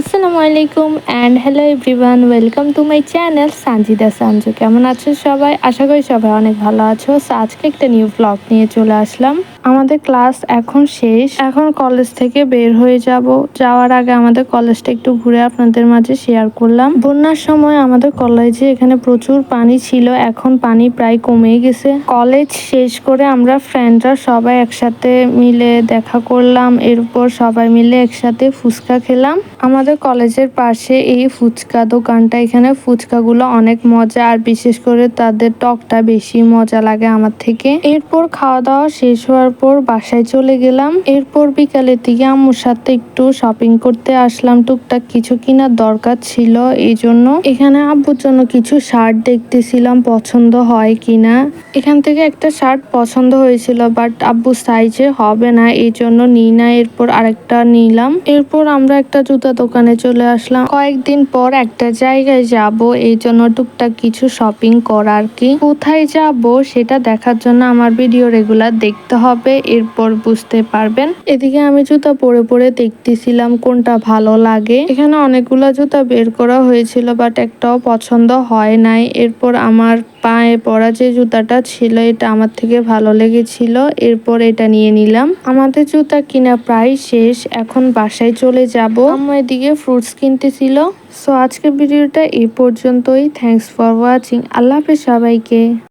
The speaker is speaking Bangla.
আসসালামু আলাইকুম and hello everyone welcome to my channel Sanjida Sanju কেমন আছো সবাই? আশা করি সবাই অনেক ভালো আছো। আজকে একটা নিউ ব্লগ নিয়ে চলে আসলাম। আমাদের ক্লাস এখন শেষ। এখন কলেজ থেকে বের হয়ে যাব। যাওয়ার আগে আমাদের কলেজটা একটু ঘুরে আপনাদের মাঝে শেয়ার করলাম। বন্যার সময় আমাদের কলেজে এখানে প্রচুর পানি ছিল। এখন পানি প্রায় কমে গেছে। কলেজ শেষ করে আমরা ফ্রেন্ডরা সবাই একসাথে মিলে দেখা করলাম। এরপর সবাই মিলে একসাথে ফুচকা খেলাম। আমাদের কলেজের পাশে এই ফুচকা দোকানটা। এখানে ফুচকাগুলো অনেক মজা, আর বিশেষ করে তাদের টকটা বেশি মজা লাগে আমার থেকে। এরপর খাওয়া দাওয়া শেষ হওয়ার পর বাসায় চলে গেলাম। এরপর বিকালের দিকে আম্মুর সাথে একটু শপিং করতে আসলাম। টুকটাক কিছু কেনার দরকার ছিল এই জন্য এখানে আব্বুর জন্য কিছু শার্ট দেখতেছিলাম, পছন্দ হয় কিনা। এখান থেকে একটা শার্ট পছন্দ হয়েছিল বাট আব্বু সাইজে হবে না এই জন্য নিই না। এরপর আরেকটা নিলাম। এরপর আমরা একটা জুতা দোকানে চলে আসলাম। কয়েকদিন পর একটা জায়গায় যাব, এই জন্য টুকটাক কিছু শপিং করার কি। কোথায় যাব সেটা দেখার জন্য আমার ভিডিও রেগুলার দেখতে হবে, এরপর বুঝতে পারবেন। এদিকে আমি জুতা পরে পরে দেখতেছিলাম কোনটা ভালো লাগে। এখানে অনেকগুলো জুতা বের করা হয়েছিল বাট একটাও পছন্দ হয় নাই। এরপর আমার পায়ে পরা যে জুতাটা ছিল, এটা আমার থেকে ভালো লেগেছিল। এরপর এটা নিয়ে নিলাম। আমাদের জুতা কিনা প্রায় শেষ, এখন বাসায় চলে যাব। আম্মু এদিকে ফ্রুটস কিনতেছিল সো আজকের ভিডিওটা এই পর্যন্তই। থ্যাংকস ফর ওয়াচিং আল্লাহ হাফেজ সবাইকে।